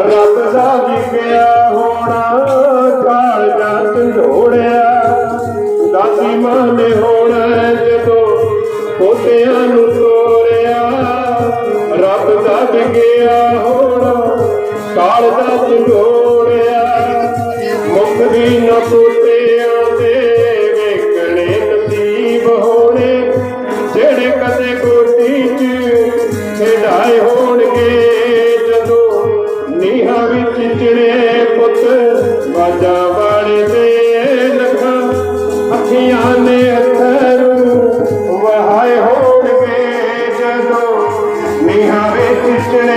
ਰੱਬ ਦਾ ਵੀ ਗਿਆ ਨੇ ਹੋਣਾ ਜਦੋਂ ਪੋਤਿਆਂ ਨੂੰ ਤੋਰਿਆ? ਰੱਬ ਦਾ ਗਿਆ ਹੋਣਾ ਕਾਲਜਾ ਢੰਡੋੜਿਆ ਮੁਕਦੀ ਨਾ ਪੋਤਿਆਂ ਦੇ ਵੇਖਣੇ ਨਸੀਬ ਹੋਣੇ। ਜਿਹੜੇ ਕਦੇ ਗੋਦੀ ਚ ਖੇਡਾਏ ਹੋਣਗੇ, ਜਦੋਂ ਨੀਹਾਂ ਵਿੱਚ ਚਿੜੇ ਪੁੱਤ ਵਾਜਾ ਅੱਖੀਆਂ ਨੇ ਵਹਾਏ ਹੋਣਗੇ ਜਦੋਂ ਨੀਹਾਂ ਵਿੱਚ ਚਿੜੇ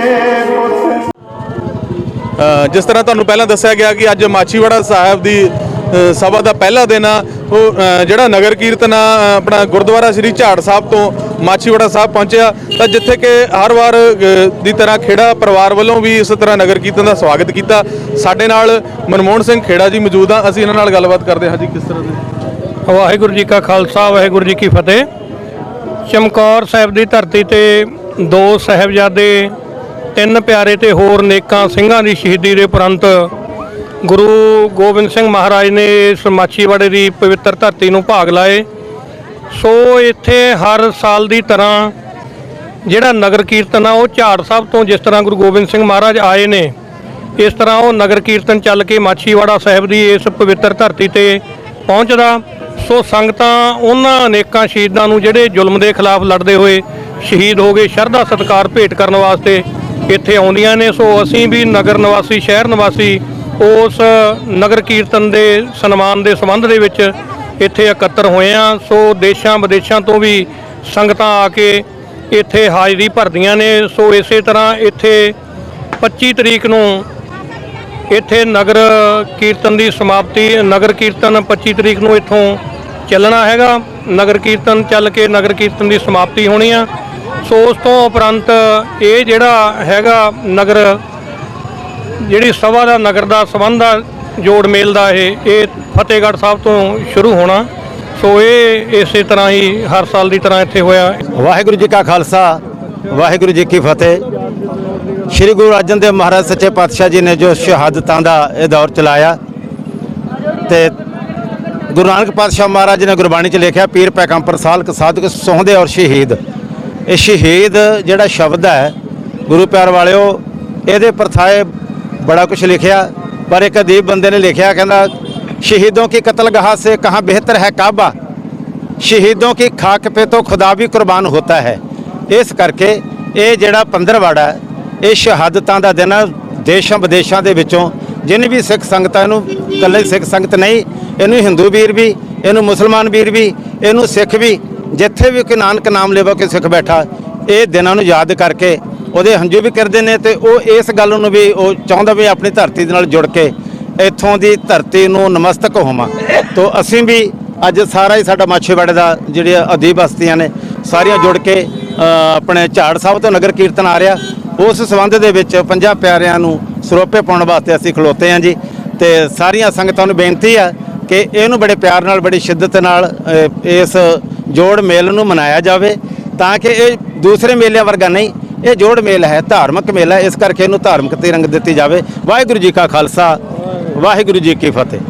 ਜਿਸ ਤਰ੍ਹਾਂ ਤੁਹਾਨੂੰ ਪਹਿਲਾਂ ਦੱਸਿਆ ਗਿਆ ਕਿ ਅੱਜ ਮਾਛੀਵਾੜਾ ਸਾਹਿਬ ਦੀ ਸਭਾ ਦਾ ਪਹਿਲਾ ਦਿਨ ਆ, ਉਹ ਜਿਹੜਾ ਨਗਰ ਕੀਰਤਨ ਆ ਆਪਣਾ ਗੁਰਦੁਆਰਾ ਸ੍ਰੀ ਝਾੜ ਸਾਹਿਬ ਤੋਂ ਮਾਛੀਵਾੜਾ ਸਾਹਿਬ ਪਹੁੰਚਿਆ। ਤਾਂ ਜਿੱਥੇ ਕਿ ਹਰ ਵਾਰ ਦੀ ਤਰ੍ਹਾਂ ਖੇੜਾ ਪਰਿਵਾਰ ਵੱਲੋਂ ਵੀ ਇਸ ਤਰ੍ਹਾਂ ਨਗਰ ਕੀਰਤਨ ਦਾ ਸਵਾਗਤ ਕੀਤਾ। ਸਾਡੇ ਨਾਲ ਮਨਮੋਹਨ ਸਿੰਘ ਖੇੜਾ ਜੀ ਮੌਜੂਦ ਆ। ਅਸੀਂ ਇਹਨਾਂ ਨਾਲ ਗੱਲਬਾਤ ਕਰਦੇ ਹਾਂ ਜੀ, ਕਿਸ ਤਰ੍ਹਾਂ ਦੇ? ਵਾਹਿਗੁਰੂ ਜੀ ਕਾ ਖਾਲਸਾ, ਵਾਹਿਗੁਰੂ ਜੀ ਕੀ ਫਤਿਹ। ਚਮਕੌਰ ਸਾਹਿਬ ਦੀ ਧਰਤੀ ਤੇ ਦੋ ਸਹਿਬਜ਼ਾਦੇ, ਤਿੰਨ ਪਿਆਰੇ ਤੇ ਹੋਰ ਨੇਕਾਂ ਸਿੰਘਾਂ ਦੀ ਸ਼ਹੀਦੀ ਦੇ ਉਪਰੰਤ ਗੁਰੂ ਗੋਬਿੰਦ ਸਿੰਘ ਮਹਾਰਾਜ ਨੇ ਇਸ ਮਾਛੀਵਾੜੇ ਦੀ ਪਵਿੱਤਰ ਧਰਤੀ ਨੂੰ ਭਾਗ ਲਾਏ। ਸੋ ਇੱਥੇ ਹਰ ਸਾਲ ਦੀ ਤਰ੍ਹਾਂ ਜਿਹੜਾ ਨਗਰ ਕੀਰਤਨ ਆ, ਉਹ ਝਾੜ ਸਾਹਿਬ ਤੋਂ ਜਿਸ ਤਰ੍ਹਾਂ ਗੁਰੂ ਗੋਬਿੰਦ ਸਿੰਘ ਮਹਾਰਾਜ ਆਏ ਨੇ, ਇਸ ਤਰ੍ਹਾਂ ਉਹ ਨਗਰ ਕੀਰਤਨ ਚੱਲ ਕੇ ਮਾਛੀਵਾੜਾ ਸਾਹਿਬ ਦੀ ਇਸ ਪਵਿੱਤਰ ਧਰਤੀ ਤੇ ਪਹੁੰਚਦਾ। ਸੋ ਸੰਗਤਾਂ, ਉਹਨਾਂ ਅਨੇਕਾਂ ਸ਼ਹੀਦਾਂ ਨੂੰ ਜਿਹੜੇ ਜ਼ੁਲਮ ਦੇ ਖਿਲਾਫ ਲੜਦੇ ਹੋਏ ਸ਼ਹੀਦ ਹੋ ਗਏ, ਸ਼ਰਧਾ ਸਤਿਕਾਰ ਭੇਟ ਕਰਨ ਵਾਸਤੇ ਇੱਥੇ ਆਉਂਦੀਆਂ ਨੇ। ਸੋ ਅਸੀਂ ਵੀ ਨਗਰ ਨਿਵਾਸੀ, ਸ਼ਹਿਰ ਨਿਵਾਸੀ, ਉਸ ਨਗਰ ਕੀਰਤਨ ਦੇ ਸਨਮਾਨ ਦੇ ਸੰਬੰਧ ਦੇ ਵਿੱਚ ਇੱਥੇ ਇਕੱਤਰ ਹੋਏ ਆ ਸੋ ਦੇਸ਼ਾਂ ਵਿਦੇਸ਼ਾਂ ਤੋਂ ਵੀ ਸੰਗਤਾਂ ਆ ਕੇ ਇੱਥੇ ਹਾਜ਼ਰੀ ਭਰਦੀਆਂ ਨੇ। ਸੋ ਇਸੇ ਤਰ੍ਹਾਂ ਇੱਥੇ 25 ਤਰੀਕ ਨੂੰ ਇੱਥੇ ਨਗਰ ਕੀਰਤਨ ਦੀ ਸਮਾਪਤੀ, ਨਗਰ ਕੀਰਤਨ 25 ਤਰੀਕ ਨੂੰ ਇੱਥੋਂ ਚੱਲਣਾ ਹੈਗਾ। ਨਗਰ ਕੀਰਤਨ ਚੱਲ ਕੇ ਨਗਰ ਕੀਰਤਨ ਦੀ ਸਮਾਪਤੀ ਹੋਣੀ ਆ। ਸੋ ਉਸ ਤੋਂ ਉਪਰੰਤ ਇਹ ਜਿਹੜਾ ਹੈਗਾ ਨਗਰ, ਜਿਹੜੀ ਸਭਾ ਦਾ, ਨਗਰ ਦਾ ਸੰਬੰਧ ਆ, ਜੋੜ ਮੇਲ ਦਾ ਇਹ ਇਹ ਫਤਿਹਗੜ੍ਹ ਸਾਹਿਬ ਤੋਂ ਸ਼ੁਰੂ ਹੋਣਾ। ਸੋ ਇਹ ਇਸੇ ਤਰ੍ਹਾਂ ਹੀ ਹਰ ਸਾਲ ਦੀ ਤਰ੍ਹਾਂ ਇੱਥੇ ਹੋਇਆ। ਵਾਹਿਗੁਰੂ ਜੀ ਕਾ ਖਾਲਸਾ, ਵਾਹਿਗੁਰੂ ਜੀ ਕੀ ਫਤਿਹ। ਸ੍ਰੀ ਗੁਰੂ ਅਰਜਨ ਦੇਵ ਮਹਾਰਾਜ ਸੱਚੇ ਪਾਤਸ਼ਾਹ ਜੀ ਨੇ ਜੋ ਸ਼ਹਾਦਤਾਂ ਦਾ ਇਹ ਦੌਰ ਚਲਾਇਆ ਤੇ ਗੁਰੂ ਨਾਨਕ ਪਾਤਸ਼ਾਹ ਮਹਾਰਾਜ ਨੇ ਗੁਰਬਾਣੀ 'ਚ ਲਿਖਿਆ, ਪੀਰ ਪੈਗੰਬਰ ਸਾਲਕ ਸਾਧਕ ਸੋਹਦੇ ਔਰ ਸ਼ਹੀਦ। ਇਹ ਸ਼ਹੀਦ ਜਿਹੜਾ ਸ਼ਬਦ ਹੈ, ਗੁਰੂ ਪਿਆਰ ਵਾਲਿਓ, ਇਹਦੇ ਪਰਥਾਏ ਬੜਾ ਕੁਝ ਲਿਖਿਆ, ਪਰ ਇੱਕ ਅਦੀਬ ਬੰਦੇ ਨੇ ਲਿਖਿਆ, ਕਹਿੰਦਾ, ਸ਼ਹੀਦੋਂ ਕੀ ਕਤਲਗਾਹ ਸੇ ਕਹਾਂ ਬਿਹਤਰ ਹੈ ਕਾਬਾ? ਸ਼ਹੀਦੋਂ ਕੀ ਖਾਕ ਪੇ ਤੋਂ ਖੁਦਾ ਵੀ ਕੁਰਬਾਨ ਹੋਤਾ ਹੈ। ਇਸ ਕਰਕੇ ਇਹ ਜਿਹੜਾ ਪੰਦਰਵਾੜਾ ਇਹ ਸ਼ਹਾਦਤਾਂ ਦਾ ਦਿਨ ਹੈ ਦੇਸ਼ਾਂ ਵਿਦੇਸ਼ਾਂ ਦੇ ਵਿੱਚੋਂ ਜਿਨ ਵੀ ਸਿੱਖ ਸੰਗਤਾਂ ਨੂੰ ਇਕੱਲੇ ਸਿੱਖ ਸੰਗਤ ਨਹੀਂ, ਇਹਨੂੰ ਹਿੰਦੂ ਵੀਰ ਵੀ, ਇਹਨੂੰ ਮੁਸਲਮਾਨ ਵੀਰ ਵੀ, ਇਹਨੂੰ ਸਿੱਖ ਵੀ, ਜਿੱਥੇ ਵੀ ਕਿ ਨਾਨਕ ਨਾਮ ਲੈਵਾ ਕੇ ਸਿੱਖ ਬੈਠਾ, ਇਹ ਦਿਨਾਂ ਨੂੰ ਯਾਦ ਕਰਕੇ ਉਹਦੇ ਹੰਝੂ ਵੀ ਕਰਦੇ ਨੇ ਤੇ ਉਹ ਇਸ ਗੱਲ ਨੂੰ ਵੀ ਉਹ ਚਾਹੁੰਦਾ ਵੀ ਆਪਣੀ ਧਰਤੀ ਦੇ ਨਾਲ ਜੁੜ ਕੇ ਇੱਥੋਂ ਦੀ ਧਰਤੀ ਨੂੰ ਨਮਸਤਕ ਹੋਵਾਂ। ਤੋਂ ਅਸੀਂ ਵੀ ਅੱਜ ਸਾਰਾ ਹੀ ਸਾਡਾ ਮਾਛੇਵਾੜੇ ਦਾ ਜਿਹੜੀਆਂ ਅਦੀਬ ਹਸਤੀਆਂ ਨੇ, ਸਾਰੀਆਂ ਜੁੜ ਕੇ ਆਪਣੇ ਝਾੜ ਸਾਹਿਬ ਤੋਂ ਨਗਰ ਕੀਰਤਨ ਆ ਰਿਹਾ ਉਸ ਸੰਬੰਧ ਦੇ ਵਿੱਚ ਪੰਜਾਂ ਪਿਆਰਿਆਂ ਨੂੰ ਸਰੋਪੇ ਪਾਉਣ ਵਾਸਤੇ ਅਸੀਂ ਖਲੋਤੇ ਹਾਂ ਜੀ। ਤੇ ਸਾਰੀਆਂ ਸੰਗਤਾਂ ਨੂੰ ਬੇਨਤੀ ਆ ਕਿ ਇਹਨੂੰ ਬੜੇ ਪਿਆਰ ਨਾਲ ਬੜੀ ਸ਼ਿੱਦਤ ਨਾਲ ਇਸ ਜੋੜ ਮੇਲ ਨੂੰ ਮਨਾਇਆ ਜਾਵੇ ਤਾਂ ਕਿ ਇਹ ਦੂਸਰੇ ਮੇਲਿਆਂ ਵਰਗਾ ਨਹੀਂ ਇਹ ਜੋੜ ਮੇਲ ਹੈ ਧਾਰਮਿਕ ਮੇਲਾ ਹੈ, ਇਸ ਕਰਕੇ ਇਹਨੂੰ ਧਾਰਮਿਕ ਤੇ ਰੰਗ ਦਿੱਤੀ ਜਾਵੇ। ਵਾਹਿਗੁਰੂ ਜੀ ਕਾ ਖਾਲਸਾ ਵਾਹਿਗੁਰੂ ਜੀ ਕੀ ਫਤਿਹ।